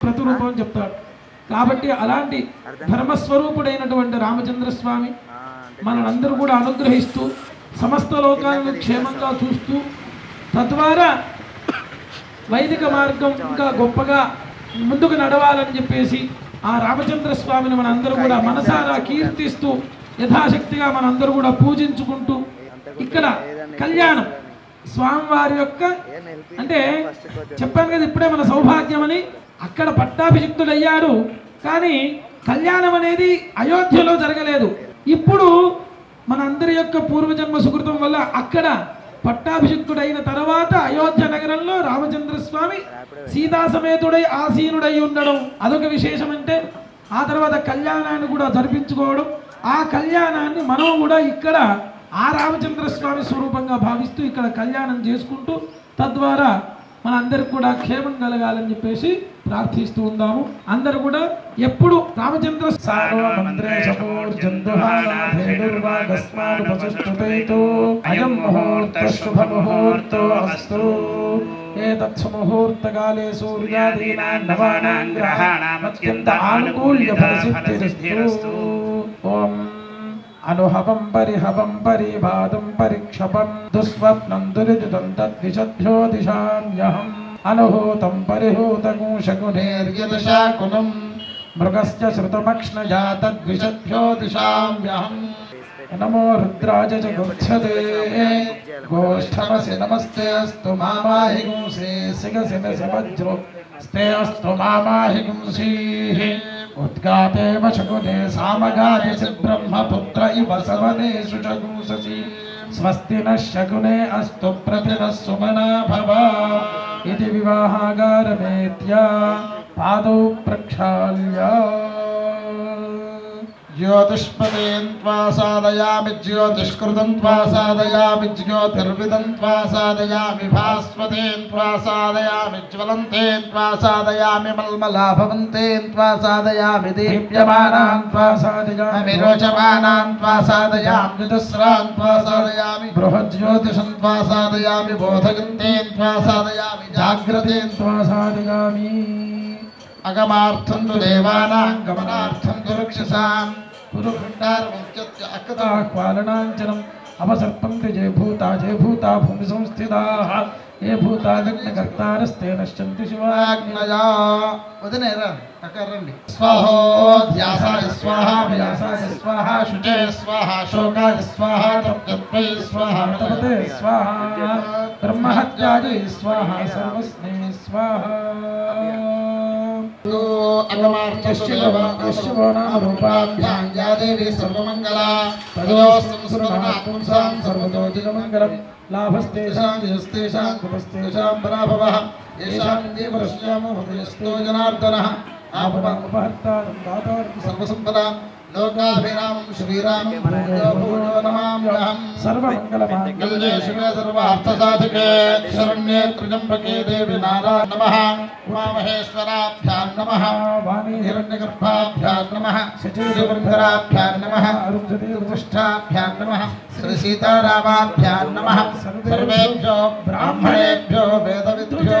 ప్రతిరూపం అని చెప్తాడు. కాబట్టి అలాంటి ధర్మస్వరూపుడైనటువంటి రామచంద్ర స్వామి మనందరూ కూడా అనుగ్రహిస్తూ సమస్త లోకాలను క్షేమంగా చూస్తూ తద్వారా వైదిక మార్గం ఇంకా గొప్పగా ముందుకు నడవాలని చెప్పేసి ఆ రామచంద్ర స్వామిని మనందరూ కూడా మనసారా కీర్తిస్తూ యథాశక్తిగా మనందరూ కూడా పూజించుకుంటూ ఇక్కడ కళ్యాణం. స్వామివారి యొక్క అంటే చెప్పాను కదా ఇప్పుడే మన సౌభాగ్యమని అక్కడ పట్టాభిషిక్తుడయ్యాడు కానీ కళ్యాణం అనేది అయోధ్యలో జరగలేదు. ఇప్పుడు మనందరి యొక్క పూర్వజన్మ సుకృతం వల్ల అక్కడ పట్టాభిషిక్తుడైన తర్వాత అయోధ్య నగరంలో రామచంద్రస్వామి సీతాసమేతుడై సీతా సమేతుడై ఆసీనుడై ఉండడం అదొక విశేషం అంటే ఆ తర్వాత కళ్యాణాన్ని కూడా జరిపించుకోవడం ఆ కళ్యాణాన్ని మనం కూడా ఇక్కడ ఆ రామచంద్రస్వామి స్వరూపంగా భావిస్తూ ఇక్కడ కళ్యాణం చేసుకుంటూ తద్వారా మన కూడా క్షేమం కలగాలని చెప్పేసి ప్రార్థిస్తూ ఉందాము. అందరు కూడా ఎప్పుడు రామచంద్ర అయం ముహూర్త శుభ ముహూర్తో అస్తు. ఏతత్సుముహూర్తకాలే సూర్యాదీనాం నవానాం గ్రహాణాం అత్యంత ఆనుకూల్య ఫలసిద్ధిరస్తు. ఓం అనుహవం పరిహవం పరివాదం పరిక్షపం దుస్వప్నం దురిదుతం తద్విషద్భ్యో దిశామ్యహం అనుహూతం పరిహూతగూషకునేర్యదశాకులం మృగశ్చ శృతమక్ష్ణజా తద్విషద్భ్యో దిశామ్యహం నమో రుద్రాజ చ గుచ్చతే గోష్ఠమసి నమస్తే అస్తు మామాహి గుంసే సిగసి వజ్రో స్తే అస్తు మామాహి గుంసీః బ్రహ్మపుత్ర ఇవ సవనేషు చగూససి స్వస్తి న శకునే అస్తు ప్రతిన సుమనా భవ ఇది వివాహాగారమేత్య పాదౌ ప్రక్షాళ్య ज्योतिष्पतेन् त्वा साधयामि ज्योतिष्कृतं त्वा साधयामि ज्योतिर्विदं त्वा साधयामि भास्वतेन् त्वा साधयामि ज्वलन्तेन् त्वा साधयामि मल्मलाभवन्तेन् त्वा साधयामि दीप्यमानान् त्वा साधयामि रोचमानान् त्वा साधयामि चतुस्रान् त्वा साधयामि बृहज्योतिषं त्वा साधयामि बोधगन्तेन् त्वा साधयामि जाग्रतेन् त्वा साधयामि अगमार्थं तु देवानां गमनार्थं तु रक्षसाम् कुरु अवसर्पं जय भूता भूमि संस्थिताः ये भूतादग्नकर्तारस्ते नश्यन्ति शिवाग्नया वदने रकरण्डि स्वाहोध्यासाय स्वाहा व्यासाय स्वाहा शुचे स्वाहा शोकाय स्वाहा तप्तत्वै स्वाहा तपते स्वाहा। ब्रह्महत्यायै स्वाहा सर्वस्मै स्वाहा। अगमार्थस्य लवाकस्य वनामरूपाभ्यां या देवी सर्वमङ्गला तदोस्तंसृणात्मंसां सर्वतो जगमङ्गलं लाभस्तेषां यस्तेषां कृपस्तेषां पराभवः येषां देवरश्यामो हृदयस्तो जनार्दनः सर्वसंपदा लोकाभिरामं श्रीरामं पूजो नमाम्यहं सर्वमङ्गलमाङ्गल्ये शिवे सर्वार्थसाधके शरण्ये त्र्यम्बके देवि नारायण नमः उमामहेश्वराभ्यां नमः हिरण्यगर्भाभ्यां नमः शचीवृन्धराभ्यां नमः अरुन्धतीवृतिष्ठाभ्यां नमः श्रीसीतारामाभ्यां नमः। सर्वेभ्यो ब्राह्मणेभ्यो वेदविद्भ्यो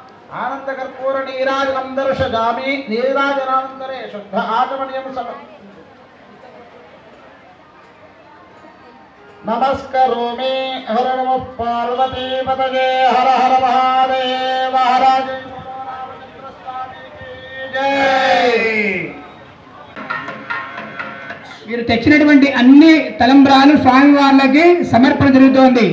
ఆనందకర్పూర నీరాజనం దర్శయామి నీరాజనానంతరే శుద్ధ ఆగమనీయం సమ నమస్కరోమి హర నమ పార్వతీ పతజే హర హర మహాదేవ హరాజ మీరు తెచ్చినటువంటి అన్ని తలంబ్రాలు స్వామివార్లకి సమర్పణ జరుగుతోంది.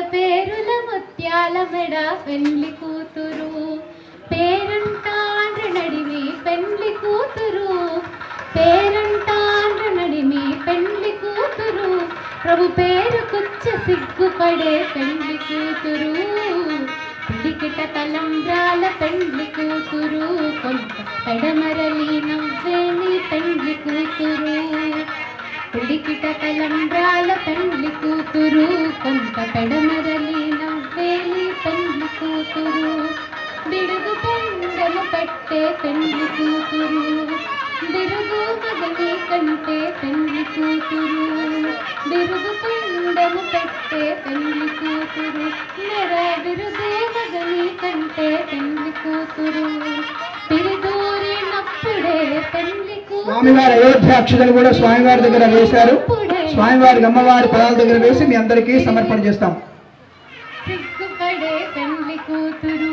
పేరుల ముత్యాల మెడ పెండ్లి కూతురు. పేరంటాండ్ర నడిమి పెండ్లి కూతురు. పేరంటాండ్ర నడిమి పెండ్లి కూతురు. ప్రభు పేరు కుచ్చ సిగ్గుపడే పెండ్లి కూతురు. పిడికిట తలంబ్రాల పెండ్లి కూతురు. కొంత పెడమరలి నవ్వేని పెండ్లి కూతురు. పిడికిట తలంబ్రాల తండ్రి కూతురు కొంత పెడమరలి నవ్వేలి తండ్రి కూతురు. బిడుగు పెండలు పట్టే తండ్రి కూతురు. బిరుగు మగని కంటే పెండ్లి కూతురు. బిరుగు పెండలు పెట్టే పెండ్లి కూతురు. నెర బిరుదే మగని కంటే పెండ్లి కూతురు. పిరిదూరినప్పుడే పెండ్లి స్వామివారి అయోధ్య అక్షతలు కూడా స్వామివారి దగ్గర వేశారు. స్వామివారి అమ్మవారి పదాల దగ్గర వేసి మీ అందరికీ సమర్పణ చేస్తాం. సిగ్గుపడే పెండ్లి కూతురు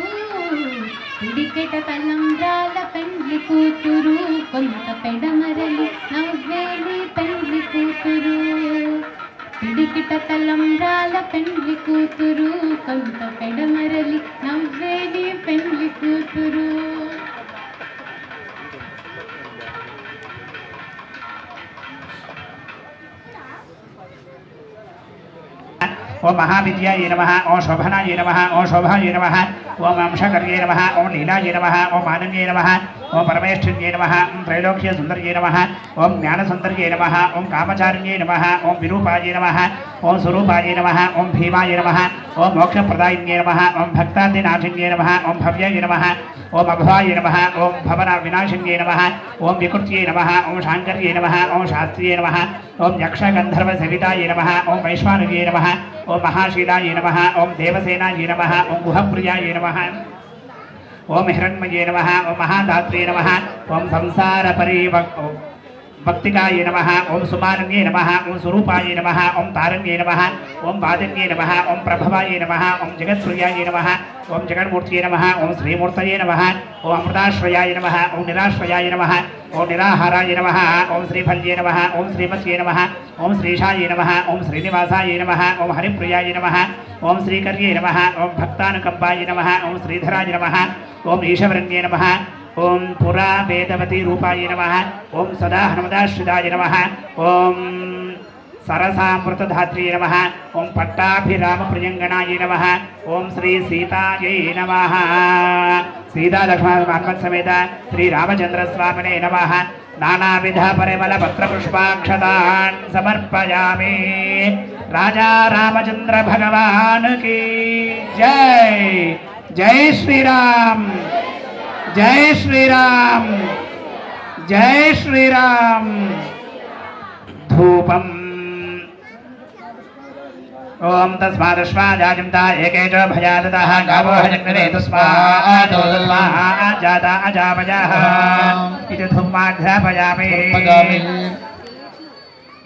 పిడికెట తలంబ్రాల పెండ్లి కూతురు కొంత పెడమరలి నవ్వేలి ఓం మహావిద్యాయ నమ ఓం శోభనాయ నమ ఓం శోభాయ నమ ఓం అంశకర్యే నమ ఓం లీలాయ నమ ఓం ఆనందే నమ ఓం పరమేష్ఠిన్యే నమ ఓం త్రైలోక్య సుందర్యే నమ ఓం జ్ఞానసుందర్యే నమ ఓం కామచారిణ్యే నమ ఓం విరూపాయ నమ ఓం స్వరూపాయ నమ ఓం భీమాయ నమ ఓం మోక్షప్రదాయిన్యే నమ ఓం భక్తాదినాశిన్యే నమ ఓం భవ్యాయ నమ ఓం అభవాయ నమ ఓం భవన వినాశిన్యే నమ ఓం వికృత్యే నమ ఓం శాంకర్యే నమ ఓం శాస్త్రియే నమ ఓం యక్షగంధర్వ సవితాయ నమ ఓం వైశ్వానవ్యే నమ ఓం మహాశీలాయ నమ ఓం దేవసేనాయ నమ ఓం గుహప్రియాయ నమ ఓం హిరణ్మయే నమ ఓం మహాధాత్రే నమ ఓం సంసార పరివక్ భక్తికాయ నమ ఓం సుమారణ్యే నమ ఓం స్వరూపాయ నమ ఓం తారణ్యే నమ ఓం వాదిన్యే నమ ఓం ప్రభవాయ నమ ఓం జగత్ప్రియాయ నమ ఓం జగన్మూర్తియే నమ ఓం శ్రీమూర్తయే నమ ఓం అమృతాశ్రయాయ నమ ఓం నిరాశ్రయాయ నమ ఓం నిరాహారాయ నమ ఓం శ్రీఫల్యే నమ ఓం శ్రీమత్యే నమ ఓం శ్రీషాయ నమ ఓం శ్రీనివాసాయ నమ ఓం హరిప్రియాయ నమ ఓం శ్రీకర్యే నమ ఓం భక్తానుకంపాయ నమ ఓం శ్రీధరాయ నమ ఓం ఈశవరణ్యే నమ ఓం పురా వేదవతి రూపాయ నమ. ఓం సదా హనుమదాశ్రితాయ నమ. ఓం సరసామృతధాత్రే నమ. ఓం పట్టాభిరామప్రియంగణాయ నమ. ఓం శ్రీ సీతాయై నమ. సీతా లక్ష్మణ సమేత శ్రీరామచంద్రస్వామినే నమ. నానావిధ పరిమళ పత్రపుష్పాక్షతాన్ సమర్పయామి. రాజా రామచంద్ర భగవాన్ की జై. జై శ్రీరామ్. జై శ్రీరామ్. జై శ్రీరామ్. ధూపం. ఓం తస్మాదశ్వాజాజంతా ఏకే చ భయాదతః గావో హజగ్నరే తస్మాత్ జాత అజామజాః ఇది ధూమాఘ్రాపయామి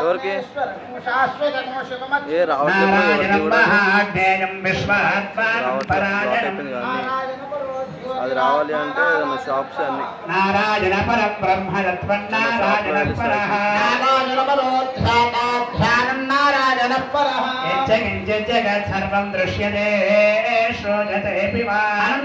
ఎవరికి? ఏ రావట్లేదు అది రావాలి అంటే ఏదైనా షాప్స్ అన్ని. నారాయణ పర బ్రహ్మ నారాయణ పర నారాయణమరోధ్యానాధ్యానం నారాయణ పరః జగత్ సర్వం దృశ్యతే శ్రోజతే పివాన్.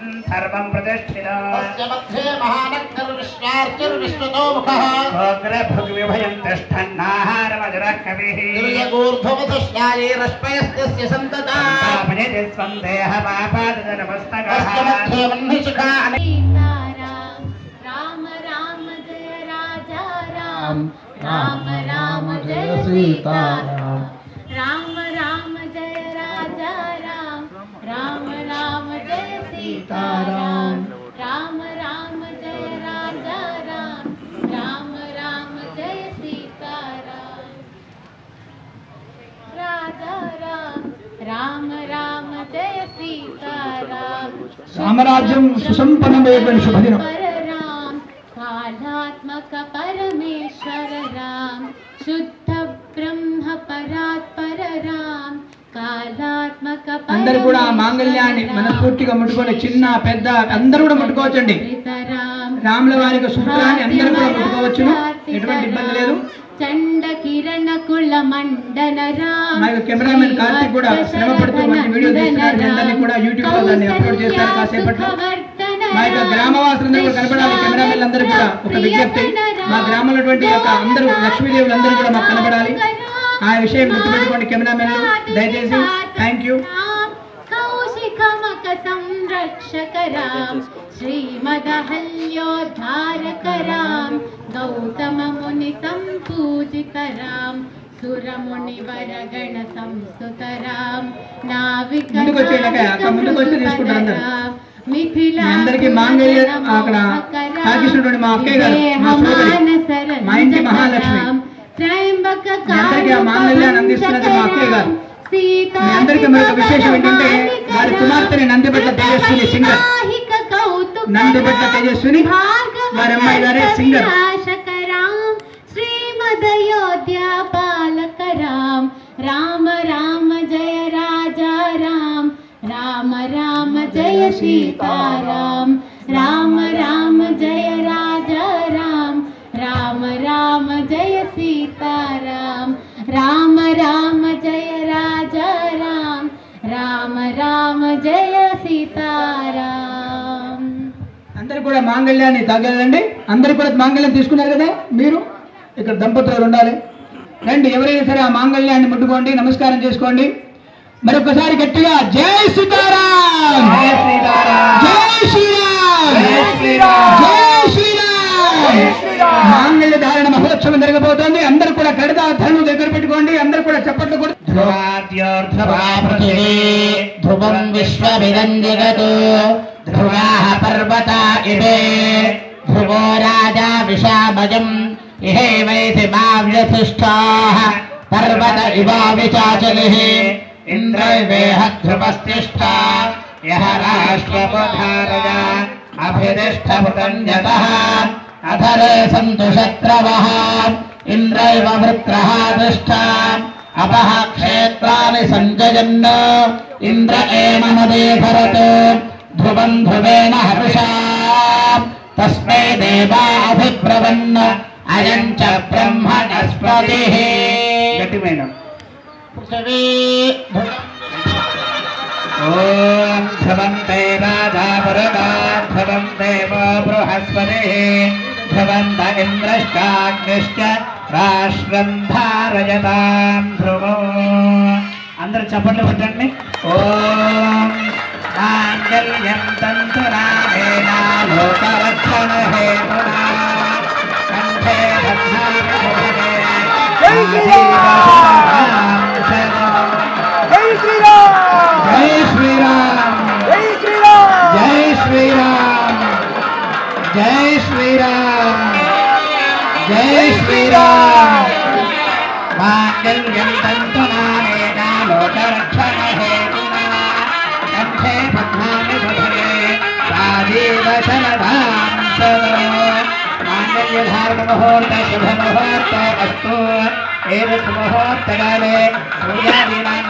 सर्वं प्रतिष्ठितस्य मध्ये महानक्कर्विश्वार्तिर्विश्वतो मुखः भोग्रभुग्विभयं तिष्ठन्नाहारमधुरः कविः तुल्यगूर्ध्वमधुश्लालीरश्मयस्तस्य सन्तता। स्वं देहमापादनमस्तकः मध्ये वह्निशिखा राम राम जय राजा राम। राम राम जय सीता राम राम जय राजा राम। राम सीताराम। राम राम जय राजा राम। राम राम जय सीताराम। राजा राम। राम राम जय सीतारा साम्राज्यं शुभदिनम्। ఆ మనస్ఫూర్తిగా ముట్టుకొని చిన్న పెద్ద అందరూ కూడా ముట్టుకోవచ్చండి. రాముల వారి సూత్రాన్ని అందరూ కూడా ముట్టుకోవచ్చు ఎటువంటి ఇబ్బంది లేదు. చండ కిరణ కుల మండన కెమెరామెన్ కార్తిక్ కూడా శ్రమ పడుతూ మంచి వీడియో తీస్తున్నారు. కూడా యూట్యూబ్లో దాన్ని అప్లోడ్ చేస్తారు కాసేపట్లో. మా యొక్క గ్రామవాసులందరూ కూడా కనపడాలి. కెమెరామెన్ అందరూ కూడా ఒక విజ్ఞప్తి. మా గ్రామంలో ఉన్నటువంటి యొక్క అందరూ లక్ష్మీదేవులు అందరూ కూడా మాకు కనపడాలి. ఆ విషయం గుర్తుపెట్టుకోండి కెమెరామెన్లు. దయచేసి థ్యాంక్ యూ అక్క. అక్క ముందుకు వస్తే తీసుకుంటారు అందరూ. మిథిల మీ అందరికీ మాంగళ్య అక్కడ తాకిస్తున్నటువంటి మా అక్కయ్య గారు, మా సోదరి, మా ఇంటి మహాలక్ష్మి. త్రయంబక అందిస్తున్నది మా అక్కయ్య గారు. మీ అందరికీ మరొక విశేషం ఏంటంటే వారి కుమార్తెని నందిబెట్ల తేజస్విని సింగర్. నందిబెట్ల తేజస్విని వారి అమ్మాయి గారే సింగర్. రామ్ రామ రామ జయ రాజా రామ్ రామ రామ జయ సీతారాం రామ రామ జయ రాజా రామ్ రామ రామ జయ సీతారాం రామ రామ జయ రామ రామ జయ సీతారాం. అందరు కూడా మాంగళ్యాన్ని తాగలండి. అందరు కూడా మాంగళ్యం తీసుకున్నారు కదా మీరు? ఇక్కడ దంపతులు ఉండాలి. రండి ఎవరైనా సరే ఆ మాంగళ్యాన్ని ముట్టుకోండి నమస్కారం చేసుకోండి. మరొకసారి గట్టిగా జై సీతారాం! జై శ్రీరామ్ జై శ్రీరామ్ జై శ్రీరామ్! జై శ్రీరామ్! మాంగళ్య ధారణ మహోత్సవం జరగబోతోంది. అందరూ కూడా కడదార్థాలను దగ్గర పెట్టుకోండి. అందరూ కూడా చప్పట్లు కూడా. ధ్రువం విశ్వమిదం జగత్. ధ్రువాः పర్వత ఇవే. ధ్రువో రాజా విషామజం. ఇహైవైతి మావ్యతిష్టాः పర్వత ఇవావిచాచలిः ఇంద్రైవేహ ధ్రువస్తిష్ఠా. యः రాష్ట్రపధారయ అభిదిష్టమృతన్యతः अधरे सन्तु शत्रवः इन्द्रैव वृत्रः तिष्ठा अपः क्षेत्राणि सञ्जयन् इन्द्र एमदेभरत् ध्रुवम् ध्रुवेण हर्षा तस्मै देवा अभिब्रवन् अयम् च ब्रह्मणस्पतिः पृथिवी ॐ ध्रुवम् देवाधापरदा ध्रुवम् देवो बृहस्पतिः ద ఇంద్రశ్చాగ్నిశ్చ రాష్ట్రం ధారయతాం ధ్రువో అందరూ చప్పట్లు పెట్టండి ఓం మాంగళ్యం తంతురామేనా లోకరక్షణ హేతునా. కంఠే బధ్నామి శుభగే జై శ్రీరామ్. జై శ్రీరామ్. జై శ్రీరామ్. జై శ్రీరామ్ శ్రీరామ్ మాంగళ్యం తంతునానేనా లోకరక్షణ హేతునా కంఠే పద్మామి సుభగే రాజీవ శరదాం సదా మాంగళ్యధారణ ముహూర్త శుభ ముహూర్త అస్తు ముహూర్తకాలే సూర్యాదీనాం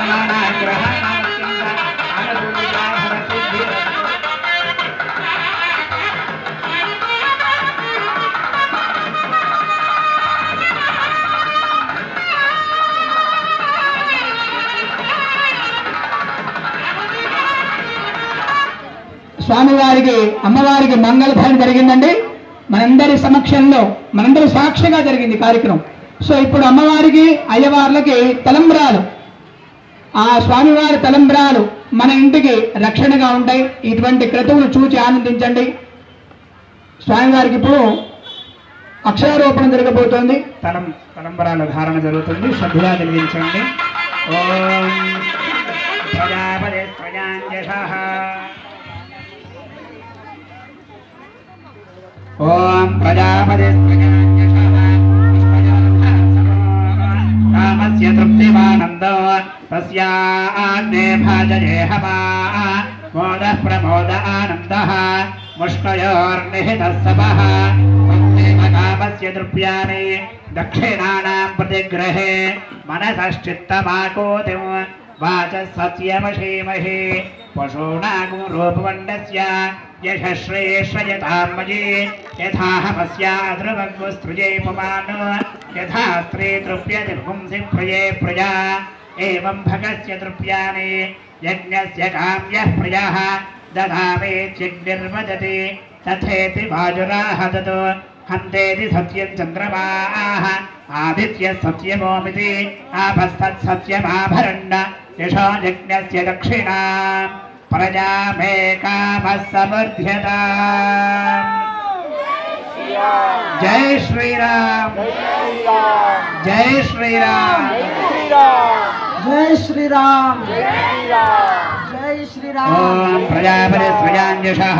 స్వామివారికి అమ్మవారికి మంగళభారం జరిగిందండి. మనందరి సమక్షంలో మనందరి సాక్షిగా జరిగింది కార్యక్రమం. సో ఇప్పుడు అమ్మవారికి అయ్యవార్లకి తలంబ్రాలు. ఆ స్వామివారి తలంబ్రాలు మన ఇంటికి రక్షణగా ఉంటాయి. ఇటువంటి క్రతువులు చూచి ఆనందించండి. స్వామివారికి ఇప్పుడు అక్షరారోపణ జరగబోతోంది. తలం తలంబరాల ధారణ జరుగుతుంది. శ్రద్ధగా కలిగించండి ఓం ప్రజాపతి ॐ प्रजापतिस्य तृप्तिमानन्द तस्याग्ने भाजये हवा मोदः कामस्य द्रव्याणि दक्षिणानाम् प्रतिग्रहे मनसश्चित्तमाकोतिम् वाचः सत्यमशीमहि సత్యమషీమహి పశూనాగం రూపవండస్య యశశ్రేష్యతాం మయీ యథాహమస్యాద్రవగ్వస్త్రుజే పుమాన్ యథా స్త్రీ తృప్యతి పుంసి ప్రియే ప్రజా ఏవం భగస్య తృప్యాని యజ్ఞస్య కామ్యః ప్రియः దదామేత్యగ్నిర్వదతి अन्तेति सत्यं चन्द्रमाः। आदित्य सत्यमोमिति आपस्तत् सत्यमाभरण्ड यशो यज्ञस्य दक्षिणा। प्रजामे कामः समर्थ्यता जय श्री राम जय श्री राम जय श्री राम जय श्री राम जय श्री राम प्रजापति प्रजान्यषः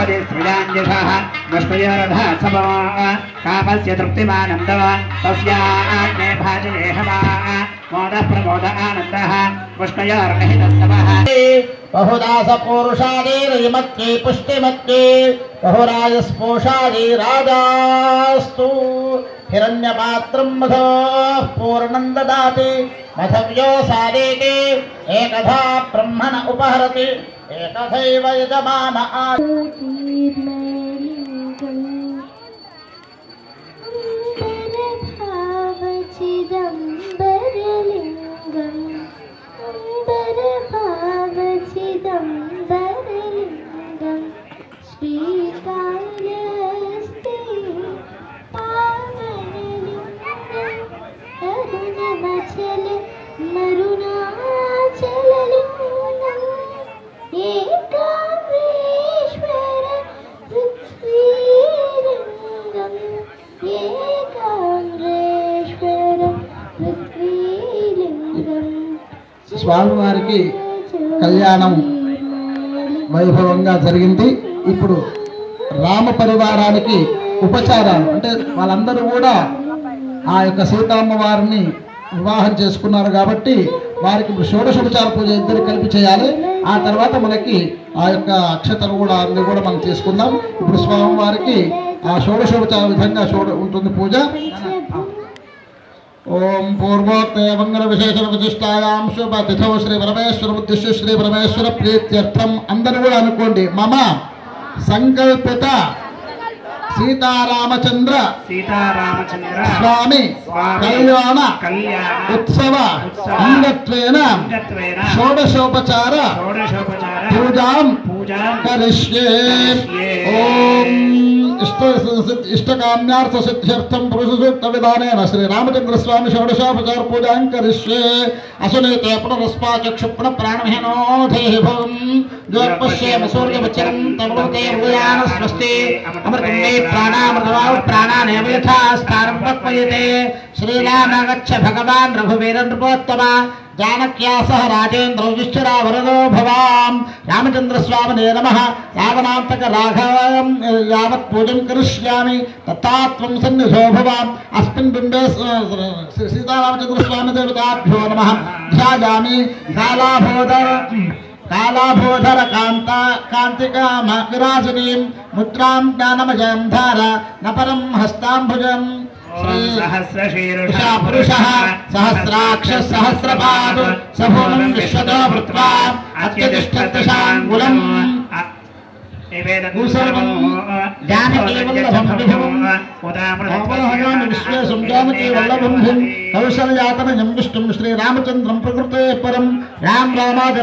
परिस्थिराञ्जसः दृष्टयोरधासवा प्रमोद आनन्दः पुष्टयोर्निहितस्तवः बहुदासपूरुषादिर्यमत्ये पुष्टिमत्ये हिरण्यपात्रम् मधो पूर्ण ददाति मधव्यो सारेति एक ब्रह्मण उपहरती। एक यजमान आ కళ్యాణం వైభవంగా జరిగింది. ఇప్పుడు రామ పరివారానికి ఉపచారాలు అంటే వాళ్ళందరూ కూడా ఆ యొక్క సీతమ్మ వారిని వివాహం చేసుకున్నారు కాబట్టి వారికి షోడశోపచార పూజ ఇద్దరు కలిపి చేయాలి. ఆ తర్వాత మనకి ఆ యొక్క అక్షతలు కూడా అన్ని కూడా మనం తీసుకుందాం. ఇప్పుడు స్వామివారికి ఆ షోడశోపచార విధంగా షోడ ఉంటుంది పూజ. ఓం పూర్వోక్తే మంగళ విశేషణ ప్రతిష్టాయాం శుభ తిథౌ శ్రీ పరమేశ్వర ఉద్దేశ్య శ్రీ పరమేశ్వర ప్రీత్యర్థం అందరూ కూడా అనుకోండి. మమ సంకల్పిత సీతారామచంద్ర సీతారామచంద్ర స్వామి కళ్యాణ కళ్యాణ ఉత్సవ అంగత్వేన షోడశోపచార షోడశోపచార పూజాం పూజాం కరిష్యే. ఓం ఇష్ట ఇష్టకామ్యార్థ సిద్ధ్యర్థం పురుష సూక్త విధానేన శ్రీ రామచంద్ర స్వామి షోడశోపచార పూజాం కరిష్యే అసునీతే పునరస్మాచక్షుప్ణ ప్రాణమహేనోధే భవం జ్యోత్పశ్యేమ సూర్యవచరం తమలోకే హృదయాన స్వస్తి అమృతం మే ప్రాణామృతమావ ప్రాణానేవ యథా స్థానం పక్వయతే శ్రీరామగచ్చ భగవాన్ రఘువీర నృపోత్తమ జానక్యా రాజేంద్ర విశ్వరా వరదో భవాం రామచంద్ర స్వామినే నమ రావణాంతక రాఘవం యావత్ పూజం కరిష్యామి తత్తాత్వం సన్నిధో భవాం అస్మిన్ బింబే సీతారామచంద్రస్వామి దేవతాభ్యో నమ ధ్యాయామి కాలాభోదర కాలాభోధర కాంత కాంతికా విరాజనీం ముద్రాం జ్ఞానమజం ధార నపరం హస్తాంభుజం శ్రీ పురుష పురుష సహస్రాక్ష సహస్రపాదు సభూమం విశ్వతో భృత్వా అత్యతిష్టదశాంగులం భూసర్వం జానకీవల్లభం విభవం రామోహనామి విశ్వేశం జానకీ వల్లభం కౌశల్యాతనయం విష్ణుం శ్రీరామచంద్రం ప్రకృతే పరం రామ్ రామాద